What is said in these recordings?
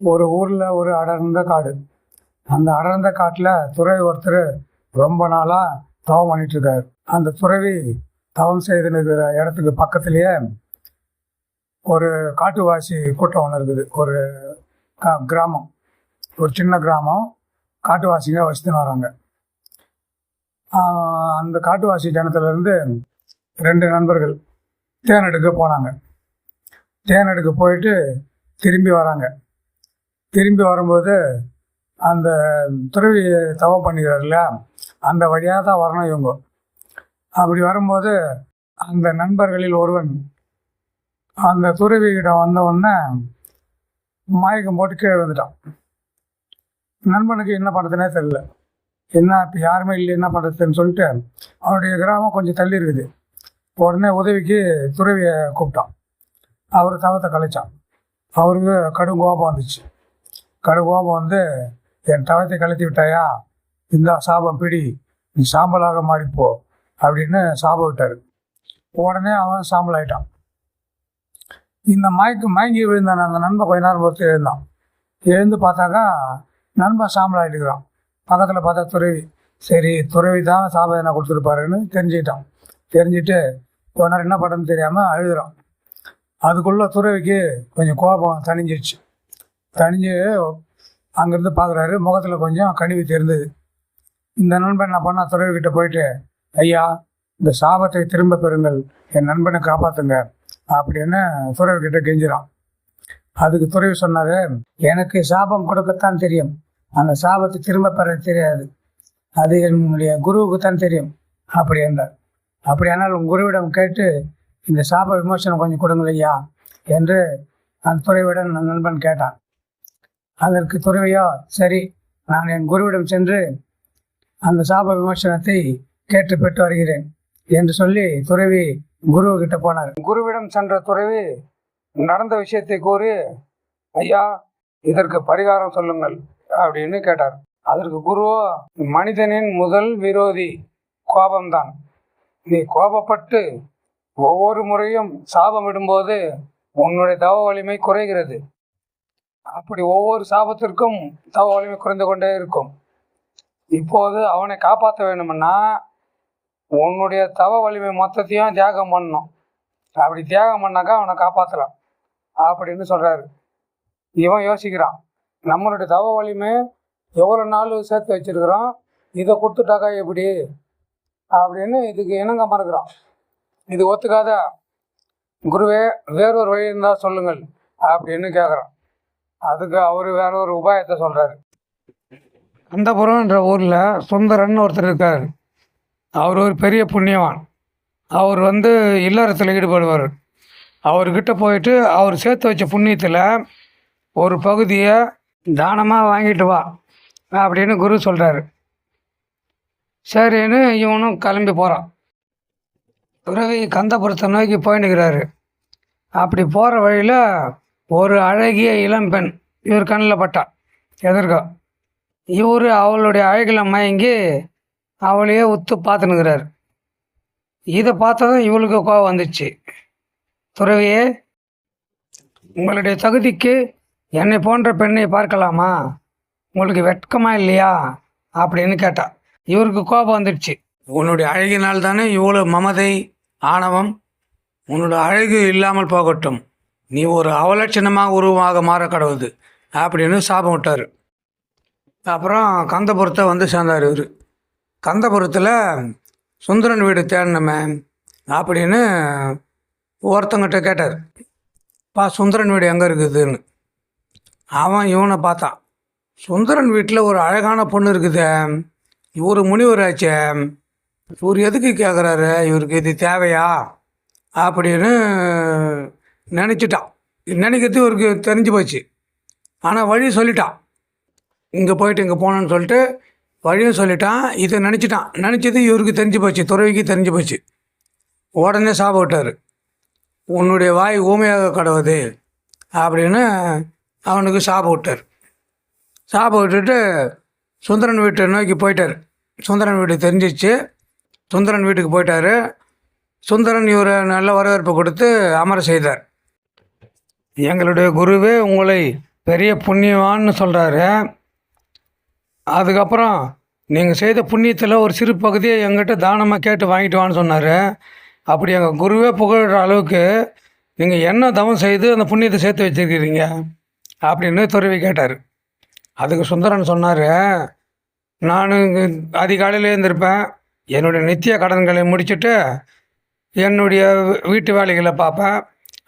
ஒரு ஊரில் ஒரு அடர்ந்த காடு. அந்த அடர்ந்த காட்டில் துறவி ஒருத்தர் ரொம்ப நாளாக தவம் பண்ணிட்டு அந்த துறவி தவம் செய்து இருக்கிற இடத்துக்கு பக்கத்துலேயே ஒரு காட்டுவாசி கூட்டம் ஒன்று இருக்குது. ஒரு க கிராமம். ஒரு சின்ன கிராமம். காட்டுவாசிங்க வசித்துன்னு வராங்க. அந்த காட்டுவாசி ஜனத்துலேருந்து ரெண்டு நண்பர்கள் தேன் எடுக்க போனாங்க. தேன் எடுக்க போயிட்டு திரும்பி வராங்க. திரும்பி வரும்போது அந்த துறவி தவம் பண்ணிக்கிறார்ல அந்த வழியாக தான் வரணும் இவங்க. அப்படி வரும்போது அந்த நண்பர்களில் ஒருவன் அந்த துறவியிடம் வந்தவுடனே மயக்கம் போட்டு கீழே வந்துட்டான் நண்பனுக்கு என்ன பண்ணுறதுனே தெரியல. என்ன இப்போ யாருமே இல்லை என்ன பண்ணுறதுன்னு சொல்லிட்டு அவருடைய கிராமம் கொஞ்சம் தள்ளி இருக்குது. உடனே உதவிக்கு துறவியை கூப்பிட்டான். அவர் தவத்தை கலைச்சான். அவருக்கு கடும் கோபம் வந்துச்சு. கடுகோபம் வந்து என் தவத்தை கலத்தி விட்டாயா? இந்த சாபம் பிடி. நீ சாம்பலாக மாறிப்போ அப்படின்னு சாபம் விட்டார். உடனே அவன் சாம்பல் ஆயிட்டான் இந்த மயக்கு மயங்கி விழுந்தான் அந்த நண்பன் கொஞ்ச நேரம் பொறுத்து எழுந்தான். எழுந்து பார்த்தாக்கா நண்பன் சாம்பல் ஆகிட்டுக்கிறான் பக்கத்தில் பார்த்தா துறவி. சரி துறவி தான் சாபதனை கொடுத்துருப்பாருன்னு தெரிஞ்சுக்கிட்டான். தெரிஞ்சுட்டு கொஞ்ச நேரம் என்ன பண்ணுறதுன்னு தெரியாமல் அழுதுறான் அதுக்குள்ளே துறவிக்கு கொஞ்சம் கோபம் தணிஞ்சிருச்சு. தனிஞ்சு அங்கேருந்து பார்க்குறாரு முகத்தில் கொஞ்சம் கனிவு தெரிந்தது. இந்த நண்பன் என்ன பண்ணா? துறவிக்கிட்ட போயிட்டு ஐயா இந்த சாபத்தை திரும்ப பெறுங்கள். என் நண்பனை காப்பாற்றுங்க அப்படின்னு துறவிக்கிட்ட கெஞ்சிறான். அதுக்கு துறவி சொன்னார் எனக்கு சாபம் கொடுக்கத்தான் தெரியும். அந்த சாபத்தை திரும்ப பெற தெரியாது. அது என்னுடைய குருவுக்கு தான் தெரியும். அப்படி என்றார். அப்படியானால் உங்கள் குருவிடம் கேட்டு இந்த சாப விமோசனம் கொஞ்சம் கொடுங்கள் ஐயா என்று அந்த துறைவிடம் நண்பன் கேட்டான். அதற்கு துறவியா சரி நான் என் குருவிடம் சென்று அந்த சாப விமோசனத்தை கேட்டு பெற்று வருகிறேன் என்று சொல்லி துறவி குரு கிட்ட போனார். குருவிடம் சென்ற துறவி நடந்த விஷயத்தை கூறி ஐயா இதற்கு பரிகாரம் சொல்லுங்கள் அப்படின்னு கேட்டார். அதற்கு குருவோ மனிதனின் முதல் விரோதி கோபம்தான். நீ கோபப்பட்டு ஒவ்வொரு முறையும் சாபம் விடும்போது உன்னுடைய தவ வலிமை குறைகிறது. அப்படி ஒவ்வொரு சாபத்திற்கும் தவ வலிமை குறைந்து கொண்டே இருக்கும். இப்போது அவனை காப்பாற்ற வேணும்னா உன்னுடைய தவ வலிமை மொத்தத்தையும் தியாகம் பண்ணணும். அப்படி தியாகம் பண்ணாக்கா அவனை காப்பாற்றலாம் அப்படின்னு சொல்கிறாரு இவன் யோசிக்கிறான் நம்மளுடைய தவ வலிமை எவ்வளோ நாள் சேர்த்து வச்சுருக்கிறோம்? இதை கொடுத்துட்டாக்கா எப்படி? அப்படின்னு இதுக்கு இணங்க மறுக்கிறான். இது ஒத்துக்காத? குருவே வேறொரு வழி இருந்தால் சொல்லுங்கள் அப்படின்னு கேட்குறான் அதுக்கு அவர் வேற ஒரு உபாயத்தை சொல்கிறாரு கந்தபுரம்ன்ற ஊரில் சுந்தரன் ஒருத்தர் இருக்கார். அவர் ஒரு பெரிய புண்ணியவான். அவர் வந்து இல்லறத்தில் ஈடுபடுவார். அவர்கிட்ட போயிட்டு அவர் சேர்த்து வச்ச புண்ணியத்தில் ஒரு பகுதியை தானமாக வாங்கிட்டு வா அப்படின்னு குரு சொல்கிறாரு சரின்னு இவனும் கிளம்பி போகிறான் பிறகு கந்தபுரத்தை நோக்கி போயின்னுக்கிறாரு அப்படி போகிற வழியில் ஒரு அழகிய இளம்பெண் இவர் கண்ணில் பட்டா எதிர்க்க இவர் அவளுடைய அழகில் மயங்கி அவளையே உத்து பார்த்துனுக்கிறார் இதை பார்த்ததும் இவளுக்கு கோவம் வந்துச்சு. துறவியே உங்களுடைய தகுதிக்கு என்னை போன்ற பெண்ணை பார்க்கலாமா? உங்களுக்கு வெட்கமா இல்லையா? அப்படின்னு கேட்டா. இவருக்கு கோபம் வந்துடுச்சு உன்னுடைய அழகினால் தானே இவ்வளோ மமதை ஆணவம் உன்னோட அழகு இல்லாமல் போகட்டும். நீ ஒரு அவலட்சணமாக உருவமாக மாற கடவுது அப்படின்னு சாபம் விட்டார். அப்புறம் கந்தபுரத்தை வந்து சேர்ந்தார் இவர். கந்தபுரத்தில் சுந்தரன் வீடு தேடணுமே அப்படின்னு ஒருத்தங்கிட்ட கேட்டார். பா சுந்தரன் வீடு எங்கே இருக்குதுன்னு. அவன் இவனை பார்த்தான் சுந்தரன் வீட்டில் ஒரு அழகான பொண்ணு இருக்குது இவர் முனிவர் ஆச்சே இவர் எதுக்கு கேட்குறாரு இவருக்கு இது தேவையா அப்படின்னு நினச்சிட்டான். நினைக்கிறது இவருக்கு தெரிஞ்சு போச்சு. ஆனால் வழி சொல்லிட்டான். இங்கே போயிட்டு இங்கே போகணுன்னு சொல்லிட்டு வழியும் சொல்லிட்டான். இதை நினச்சிட்டான். நினச்சது இவருக்கு தெரிஞ்சு போச்சு. துறவிக்கு தெரிஞ்சு போச்சு. உடனே சாப விட்டார். உன்னுடைய வாய் ஊமையாக கடவுது அப்படின்னு அவனுக்கு சாப விட்டார். சாப விட்டுட்டு சுந்தரன் வீட்டை நோக்கி போயிட்டார். சுந்தரன் வீடு தெரிஞ்சிச்சு. சுந்தரன் வீட்டுக்கு போயிட்டாரு. சுந்தரன் இவரை நல்ல வரவேற்பு கொடுத்து அமர செய்தார். எங்களுடைய குருவே உங்களை பெரிய புண்ணியவான்னு சொல்கிறாரு அதுக்கப்புறம் நீங்கள் செய்த புண்ணியத்தில் ஒரு சிறு பகுதியை எங்கிட்ட தானமாக கேட்டு வாங்கிட்டு வான்னு சொன்னார். அப்படி எங்கள் குருவே புகழ்கிற அளவுக்கு நீங்கள் என்ன தவம் செய்து அந்த புண்ணியத்தை சேர்த்து வச்சிருக்கிறீங்க அப்படின்னு துறவி கேட்டார். அதுக்கு சுந்தரன் சொன்னார் நான் அதிகாலையில் எழுந்திருப்பேன். என்னுடைய நித்திய கடன்களை முடிச்சுட்டு என்னுடைய வீட்டு வேலைகளை பார்ப்பேன்.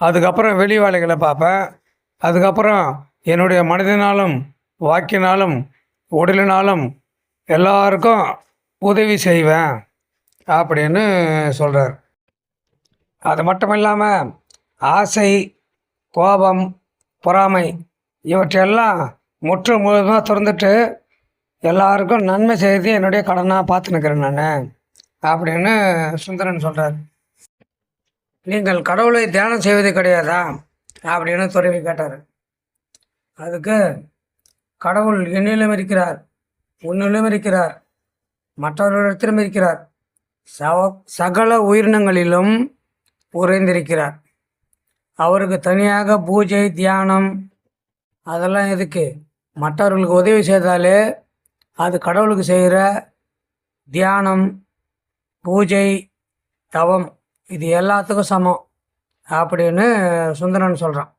அதுக்கப்புறம் வெளி வேலைகளை பார்ப்பேன். அதுக்கப்புறம் என்னுடைய மனதினாலும் வாக்கினாலும் உடலினாலும் எல்லாருக்கும் உதவி செய்வேன் அப்படின்னு சொல்கிறார் அது மட்டும் இல்லாமல் ஆசை கோபம் பொறாமை இவற்றையெல்லாம் முற்று முழுதுமாக திறந்துட்டு எல்லாருக்கும் நன்மை செய்து என்னுடைய கடனாக பார்த்துன்னுக்கிறேன் நான் அப்படின்னு சுந்தரன் சொல்கிறார் நீங்கள் கடவுளை தியானம் செய்வது கிடையாதா? அப்படின்னு துறவி கேட்டார். அதுக்கு கடவுள் என்னிலும் இருக்கிறார் உன்னிலும் இருக்கிறார் மற்றவர்களிடத்திலும் இருக்கிறார். சவ சகல உயிரினங்களிலும் உறைந்திருக்கிறார் அவருக்கு தனியாக பூஜை தியானம் அதெல்லாம் எதுக்கு? மற்றவர்களுக்கு உதவி செய்தாலே அது கடவுளுக்கு செய்கிற தியானம் பூஜை தவம். இது எல்லாத்துக்கும் சமம். அப்படின்னு சுந்தரன் சொல்கிறான்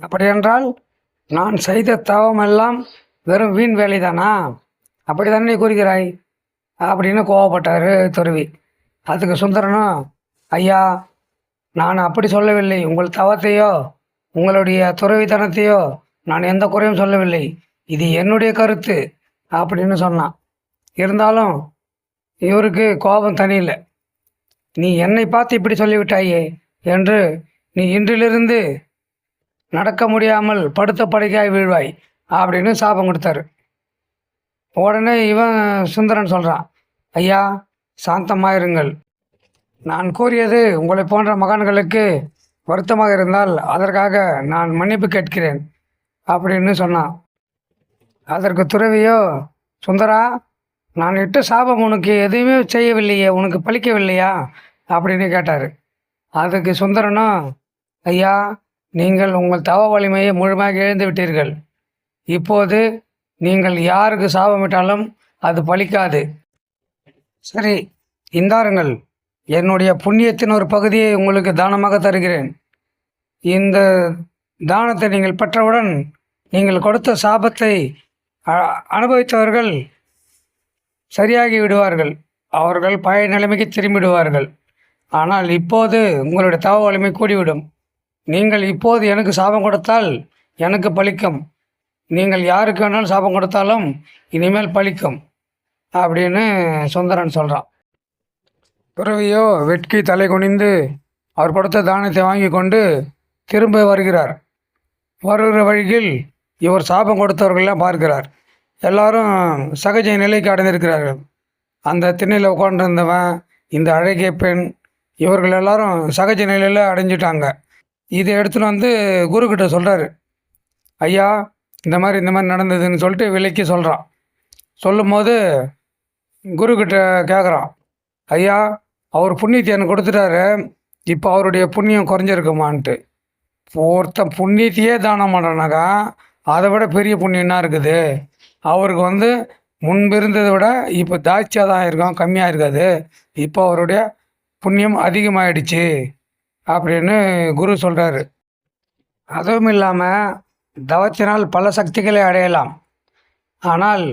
அப்படி என்றால் நான் செய்த தவம் எல்லாம் வெறும் வீண் வேலைதானா? அப்படி தானே கூறுகிறாய்? அப்படின்னு கோவப்பட்டார் துறவி. அதுக்கு சுந்தரனும் ஐயா நான் அப்படி சொல்லவில்லை. உங்கள் தவத்தையோ உங்களுடைய துறவித்தனத்தையோ நான் எந்த குறையும் சொல்லவில்லை. இது என்னுடைய கருத்து அப்படின்னு சொன்னான். இருந்தாலும் இவருக்கு கோபம் தனியில்லை. நீ என்னை பார்த்து இப்படி சொல்லிவிட்டாயே என்று நீ இன்றிலிருந்து நடக்க முடியாமல் படுத்த படுக்கையாய் வீழ்வாய் அப்படின்னு சாபம் கொடுத்தாரு. உடனே இவன் சுந்தரன் சொல்கிறான் ஐயா சாந்தமாயிருங்கள் நான் கூறியது உங்களை போன்ற மகான்களுக்கு வருத்தமாக இருந்தால் அதற்காக நான் மன்னிப்பு கேட்கிறேன் அப்படின்னு சொன்னான். அதற்கு துறவியோ சுந்தரா நான் இட்ட சாபம் உனக்கு எதுவுமே செய்யவில்லையே உனக்கு பலிக்கவில்லையா அப்படின்னு கேட்டார். அதுக்கு சுந்தரனும் ஐயா நீங்கள் உங்கள் தவ வலிமையை முழுமையாக இழந்து விட்டீர்கள். இப்போது நீங்கள் யாருக்கு சாபமிட்டாலும் அது பலிக்காது சரி இந்தாருங்கள். என்னுடைய புண்ணியத்தின் ஒரு பகுதியை உங்களுக்கு தானமாக தருகிறேன். இந்த தானத்தை நீங்கள் பெற்றவுடன் நீங்கள் கொடுத்த சாபத்தை அனுபவித்தவர்கள் சரியாகி விடுவார்கள். அவர்கள் பழைய நிலைமைக்கு திரும்பிடுவார்கள். ஆனால் இப்போது உங்களுடைய தவ வலிமை கூடிவிடும். நீங்கள் இப்போது எனக்கு சாபம் கொடுத்தால் எனக்கு பலிக்கும் நீங்கள் யாருக்கு வேணாலும் சாபம் கொடுத்தாலும் இனிமேல் பலிக்கும் அப்படின்னு சுந்தரன் சொல்கிறான் துறவியோ வெட்கி தலை குனிந்து அவர் கொடுத்த தானத்தை வாங்கி கொண்டு திரும்ப வருகிறார். வருகிற வழியில் இவர் சாபம் கொடுத்தவர்களெல்லாம் பார்க்கிறார். எல்லாரும் சகஜ நிலைக்கு அடைந்திருக்கிறார்கள். அந்த திண்ணையில் உட்காண்டிருந்தவன் இந்த அழகிய பெண் இவர்கள் எல்லாரும் சகஜ நிலையில் அடைஞ்சிட்டாங்க. இதை எடுத்துன்னு வந்து குருக்கிட்ட சொல்கிறாரு ஐயா இந்த மாதிரி இந்த மாதிரி நடந்ததுன்னு சொல்லிட்டு விலைக்கு சொல்கிறான் சொல்லும்போது குருக்கிட்ட கேட்குறான் ஐயா அவர் புண்ணியத்தை எனக்கு கொடுத்துட்டாரு. இப்போ அவருடைய புண்ணியம் குறைஞ்சிருக்குமான்ட்டு. ஒருத்தன் புண்ணியத்தையே தானம் பண்ணுறனாக்கா அதை விட பெரிய புண்ணியம் என்ன இருக்குது. அவருக்கு வந்து முன்பு இருந்ததை விட இப்போ தாட்சியாக தான் இருக்கும் கம்மியாக இருக்காது. இப்போ அவருடைய புண்ணியம் அதிகமாயிடுச்சு அப்படின்னு குரு சொல்கிறாரு அதுவும் இல்லாமல் தவத்தினால் பல சக்திகளை அடையலாம். ஆனால்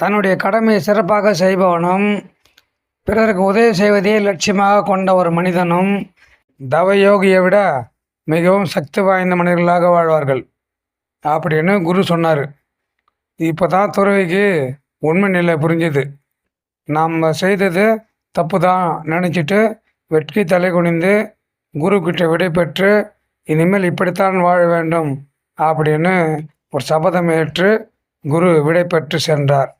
தன்னுடைய கடமையை சிறப்பாக செய்பவனும் பிறருக்கு உதவி செய்வதே லட்சியமாக கொண்ட ஒரு மனிதனும் தவயோகியை விட மிகவும் சக்தி வாய்ந்த மனிதர்களாக வாழ்வார்கள் அப்படின்னு குரு சொன்னார். இப்போ தான் துறவிக்கு உண்மை நிலை புரிஞ்சுது. நாம் செய்தது தப்பு தான் நினச்சிட்டு வெட்கி தலை குனிந்து குரு கிட்ட விடை பெற்று இனிமேல் இப்படித்தான் வாழ வேண்டும் அப்படின்னு ஒரு சபதம் ஏற்று குரு விடை பெற்று சென்றார்.